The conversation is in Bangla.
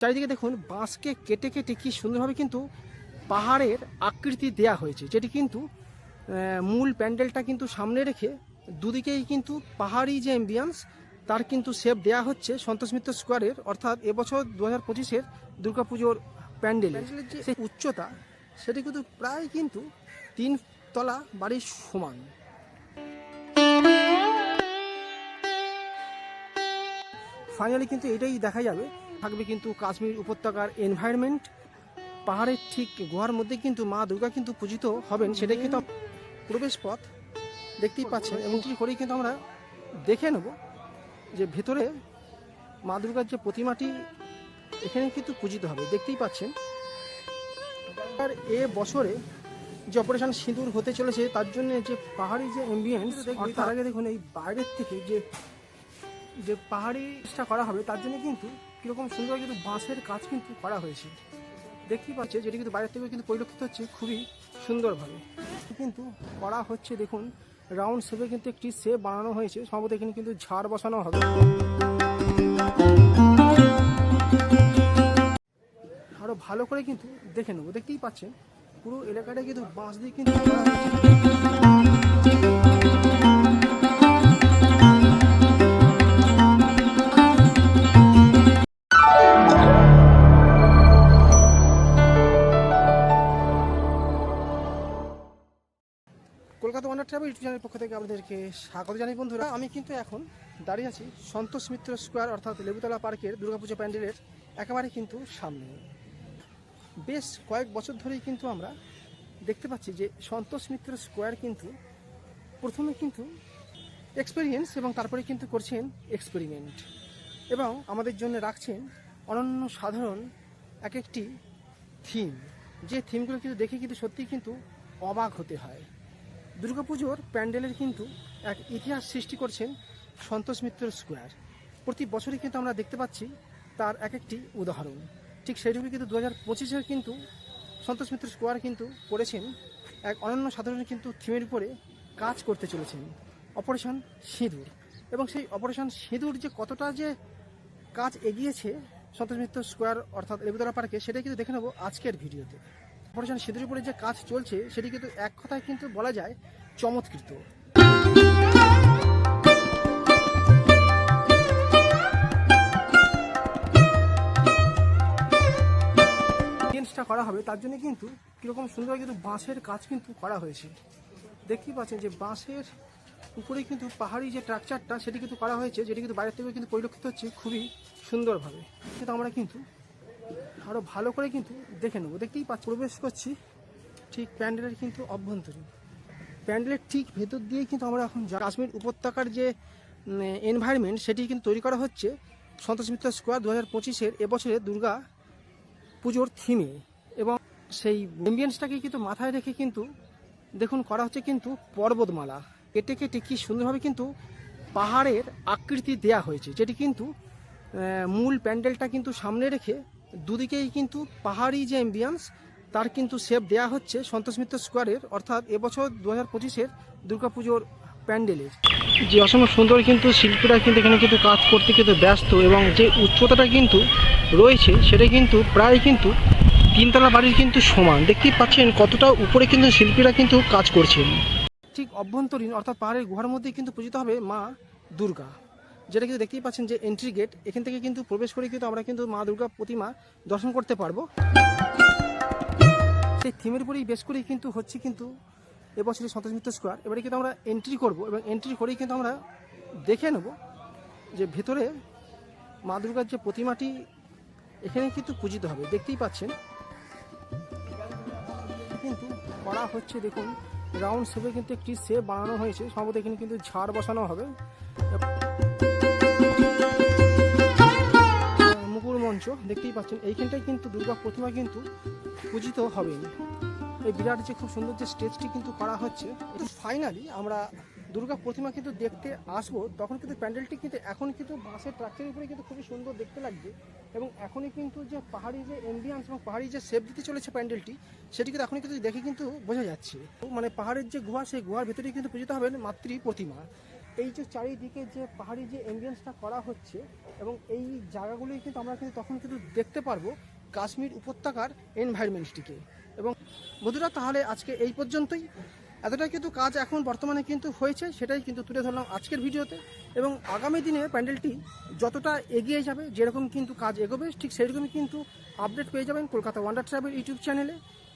চারিদিকে দেখুন বাঁশকে কেটে কেটে কি সুন্দরভাবে কিন্তু পাহাড়ের আকৃতি দেয়া হয়েছে যেটি কিন্তু মূল প্যান্ডেলটা কিন্তু সামনে রেখে দুদিকেই কিন্তু পাহাড়ি যে অ্যাম্বিয়ান্স তার কিন্তু শেপ দেয়া হচ্ছে সন্তোষ মিত্র স্কোয়ারের অর্থাৎ এবছর দু হাজার পঁচিশের দুর্গাপুজোর প্যান্ডেলের যে উচ্চতা সেটি কিন্তু প্রায় কিন্তু তিন তলা বাড়ির সমান। ফাইনালি কিন্তু এটাই দেখা যাবে থাকবে কিন্তু কাশ্মীর উপত্যকার এনভায়রনমেন্ট পাহাড়ের ঠিক গুহার মধ্যে কিন্তু মা দুর্গা কিন্তু পূজিত হবেন সেটাই কিন্তু প্রবেশ পথ দেখতেই পাচ্ছেন। এবং ঠিক করেই কিন্তু আমরা দেখে নেব যে ভেতরে মা দুর্গার যে প্রতিমাটি এখানে কিন্তু পূজিত হবে। দেখতেই পাচ্ছেন আর এ বছরে যে অপারেশন সিঁদুর হতে চলেছে তার জন্য যে পাহাড়ি যে অ্যাম্বিয়েন্স তার আগে দেখুন এই বাইরের থেকে যে যে পাহাড়িটা করা হবে তার জন্য কিন্তু কীরকম সুন্দর কিন্তু বাঁশের কাজ কিন্তু করা হয়েছে। দেখতেই পাচ্ছে যেটি কিন্তু বাইরের থেকে কিন্তু পরিলক্ষিত হচ্ছে খুবই সুন্দরভাবে। কিন্তু করা হচ্ছে দেখুন রাউন্ড শেপে কিন্তু একটি শেপ বানানো হয়েছে। সম্ভবত এখানে কিন্তু ঝাড় বসানো হবে। আরও ভালো করে কিন্তু দেখে নেব। দেখতেই পাচ্ছেন, পুরো এলাকাটা কিন্তু বাঁশ দিয়ে কিন্তু ট্রাভেল ইউটিউব চ্যানেলের পক্ষ থেকে আপনাদেরকে স্বাগত জানাই বন্ধুরা। আমি কিন্তু এখন দাঁড়িয়ে আছি সন্তোষ মিত্র স্কোয়ার, অর্থাৎ লেবুতলা পার্কের দুর্গাপুজো প্যান্ডেলের একেবারে কিন্তু সামনে। বেশ কয়েক বছর ধরেই কিন্তু আমরা দেখতে পাচ্ছি যে সন্তোষ মিত্র স্কোয়ার কিন্তু প্রথমে কিন্তু এক্সপেরিয়েন্স এবং তারপরে কিন্তু করছেন এক্সপেরিমেন্ট এবং আমাদের জন্য রাখছেন অনন্য সাধারণ এক একটি থিম যে থিমগুলো কিন্তু দেখে কিন্তু সত্যিই কিন্তু অবাক হতে হয়। দুর্গাপুজোর প্যান্ডেলের কিন্তু এক ইতিহাস সৃষ্টি করছেন সন্তোষ মিত্র স্কোয়ার। প্রতি বছরই কিন্তু আমরা দেখতে পাচ্ছি তার এক একটি উদাহরণ। ঠিক সেইটুকু কিন্তু দু হাজার পঁচিশের কিন্তু সন্তোষ মিত্র স্কোয়ার কিন্তু করেছেন এক অনন্য সাধারণ কিন্তু থিমের উপরে কাজ করতে চলেছেন, অপারেশন সিঁদুর। এবং সেই অপারেশন সিঁদুর যে কতটা যে কাজ এগিয়েছে সন্তোষ মিত্র স্কোয়ার অর্থাৎ লেবুতলা পার্কে, সেটাই কিন্তু দেখে নেব আজকের ভিডিওতে। অপারেশন সিঁদুর উপরে যে কাজ চলছে, সেটি কিন্তু এক কথায় কিন্তু বলা যায় চমৎকৃত। চেঞ্জটা করা হবে, তার জন্য কিন্তু কীরকম সুন্দর কিন্তু বাঁশের কাজ কিন্তু করা হয়েছে। দেখতেই পাচ্ছেন যে বাঁশের উপরে কিন্তু পাহাড়ি যে স্ট্রাকচারটা সেটি কিন্তু করা হয়েছে, যেটি কিন্তু বাইরের থেকে কিন্তু পরিলক্ষিত হচ্ছে খুবই সুন্দরভাবে। কিন্তু আমরা কিন্তু আরও ভালো করে কিন্তু দেখে নেব। দেখতেই পাচ্ছি, প্রবেশ করছি। ঠিক প্যান্ডেলের কিন্তু অভ্যন্তরীণ। প্যান্ডেলের ঠিক ভেতর দিয়েই কিন্তু আমরা এখন কাশ্মীর উপত্যকার যে এনভায়রনমেন্ট সেটি কিন্তু তৈরি করা হচ্ছে সন্তোষ মিত্র স্কোয়ার দু হাজার পঁচিশের এবছরে দুর্গা পুজোর থিমে এবং সেই অ্যাম্বিয়েন্সটাকে কিন্তু মাথায় রেখে কিন্তু দেখুন, করা হচ্ছে কিন্তু পর্বতমালা। কেটে কেটে কি সুন্দরভাবে কিন্তু পাহাড়ের আকৃতি দেয়া হয়েছে, যেটি কিন্তু মূল প্যান্ডেলটা কিন্তু সামনে রেখে দুদিকেই কিন্তু পাহাড়ি যে অ্যাম্বিয়েন্স তার কিন্তু শেপ দেয়া হচ্ছে সন্তোষ মিত্র স্কোয়ারের অর্থাৎ এবছর দু হাজার পঁচিশের দুর্গাপুজোর প্যান্ডেলের যে অসম্ভব সুন্দর কিন্তু শিল্পীরা কিন্তু এখানে কিন্তু কাজ করতে কিন্তু ব্যস্ত এবং যে উচ্চতাটা কিন্তু রয়েছে, সেটা কিন্তু প্রায় কিন্তু তিনতলা বাড়ির কিন্তু সমান। দেখতেই পাচ্ছেন কতটা উপরে কিন্তু শিল্পীরা কিন্তু কাজ করছেন। ঠিক অভ্যন্তরীণ, অর্থাৎ পাহাড়ের গুহার মধ্যে কিন্তু পূজিত হবে মা দুর্গা। যেটা কিন্তু দেখতেই পাচ্ছেন যে এন্ট্রি গেট এখান থেকে কিন্তু প্রবেশ করে কিন্তু আমরা কিন্তু মা দুর্গা প্রতিমা দর্শন করতে পারব। সেই থিমের উপরেই বেশ করেই কিন্তু হচ্ছে কিন্তু এবছরের সন্তোষ মিত্র স্কোয়ার এবারে কিন্তু আমরা এন্ট্রি করব এবং এন্ট্রি করেই কিন্তু আমরা দেখে নেব যে ভেতরে মা দুর্গার যে প্রতিমাটি এখানে কিন্তু পূজিত হবে। দেখতেই পাচ্ছেন। কিন্তু করা হচ্ছে দেখুন রাউন্ড শেপে কিন্তু একটি শেপ বানানো হয়েছে। সম্ভবত এখানে কিন্তু ঝাড় বসানো হবে। মঞ্চ, দেখতেই পাচ্ছেন, এইখানটায় কিন্তু দুর্গা প্রতিমা কিন্তু পূজিত হবেন। এই বিরাট যে খুব সুন্দর যে স্টেজটি কিন্তু করা হচ্ছে ফাইনালি আমরা দুর্গা প্রতিমা কিন্তু দেখতে আসব। তখন কিন্তু প্যান্ডেলটি কিন্তু এখন কিন্তু বাঁশের ট্রাকচারের উপরে কিন্তু খুবই সুন্দর দেখতে লাগবে। এবং এখনই কিন্তু যে পাহাড়ি যে এম্বিয়ান্স এবং পাহাড়ি যে শেপ দিতে চলেছে প্যান্ডেলটি, সেটি কিন্তু এখনই কিন্তু দেখে কিন্তু বোঝা যাচ্ছে। মানে পাহাড়ের যে গুহা, সেই গুহার ভেতরেই কিন্তু পূজিত হবেন মাতৃ প্রতিমা। এই যে চারিদিকে যে পাহাড়ি যে এঙ্গেন্সটা করা হচ্ছে এবং এই জায়গাগুলোই কিন্তু আমরা কিন্তু তখন কিন্তু দেখতে পারব কাশ্মীর উপত্যকার এনভায়রনমেন্টটিকে এবং বন্ধুরা, তাহলে আজকে এই পর্যন্তই। এতটাই কিন্তু কাজ এখন বর্তমানে কিন্তু হয়েছে, সেটাই কিন্তু তুলে ধরলাম আজকের ভিডিওতে। এবং আগামী দিনে প্যান্ডেলটি যতটা এগিয়ে যাবে, যেরকম কিন্তু কাজ এগোবে, ঠিক সেরকমই কিন্তু আপডেট পেয়ে যাবেন কলকাতা ওয়ান্ডার ট্রাভেল ইউটিউব চ্যানেলে।